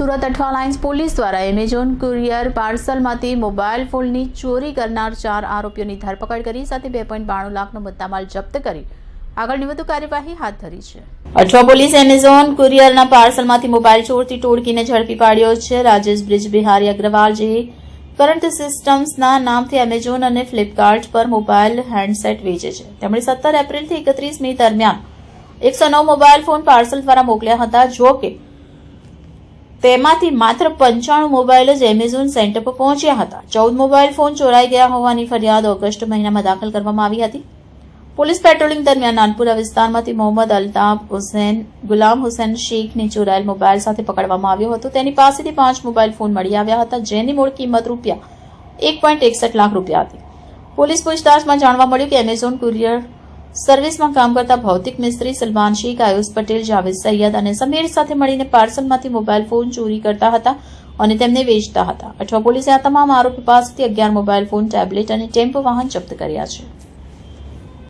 Surat Athwa lines police દ્વારા Amazon courier પાર્સલમાંથી mobile ફોનની ચોરી કરનાર ચાર આરોપીઓની ધરપકડ કરી સાથે બે પોઈન્ટ બાણું લાખનો મુદ્દામાલ જપ્ત કરી. આગળની વધુ કાર્યવાહી હાથ ધરી છે. અઠવા પોલીસ એમેઝોન કુરિયરના પાર્સલમાંથી મોબાઈલ ચોરથી ટોળકીને ઝડપી પાડ્યો છે. રાજેશ બ્રિજ બિહારી અગ્રવાલ, જે કરંટ સિસ્ટમ્સના નામથી એમેઝોન અને ફ્લિપકાર્ટ પર મોબાઈલ હેન્ડસેટ વેચે છે. તેમણે સત્તર એપ્રિલથી એકત્રીસ મે દરમિયાન એકસો નવ મોબાઈલ ફોન પાર્સલ દ્વારા મોકલ્યા હતા. જો કે તેમાંથી માત્ર પંચાણું મોબાઈલ જ એમેઝોન સેન્ટર પર પહોંચ્યા હતા. ચૌદ મોબાઈલ ફોન ચોરાઈ ગયા હોવાની ફરિયાદ ઓગસ્ટ મહિનામાં દાખલ કરવામાં આવી હતી. પોલીસ પેટ્રોલિંગ દરમિયાન નાનપુરા વિસ્તારમાંથી મોહમ્મદ અલ્તાફ હુસેન, ગુલામ હુસેન શેખને ચોરાયેલ મોબાઈલ સાથે પકડવામાં આવ્યો હતો. તેની પાસેથી પાંચ મોબાઈલ ફોન મળી આવ્યા હતા, જેની મૂળ કિંમત રૂપિયા એક પોઈન્ટ એકસઠ લાખ રૂપિયા હતી. પોલીસ પૂછતાછમાં જાણવા મળ્યું કે એમેઝોન કુરિયર સર્વિસમાં કામ કરતા ભૌતિક મિસ્ત્રી સલમાન શેખ, આયુષ પટેલ, જાવેદ સૈયદ અને સમીર સાથે મળીને પાર્સલમાંથી મોબાઈલ ફોન ચોરી કરતા હતા અને તેમને વેચતા હતા. અઠવા પોલીસે આ તમામ આરોપી પાસેથી અગિયાર મોબાઈલ ફોન, ટેબ્લેટ અને ટેમ્પો વાહન જપ્ત કર્યા છે.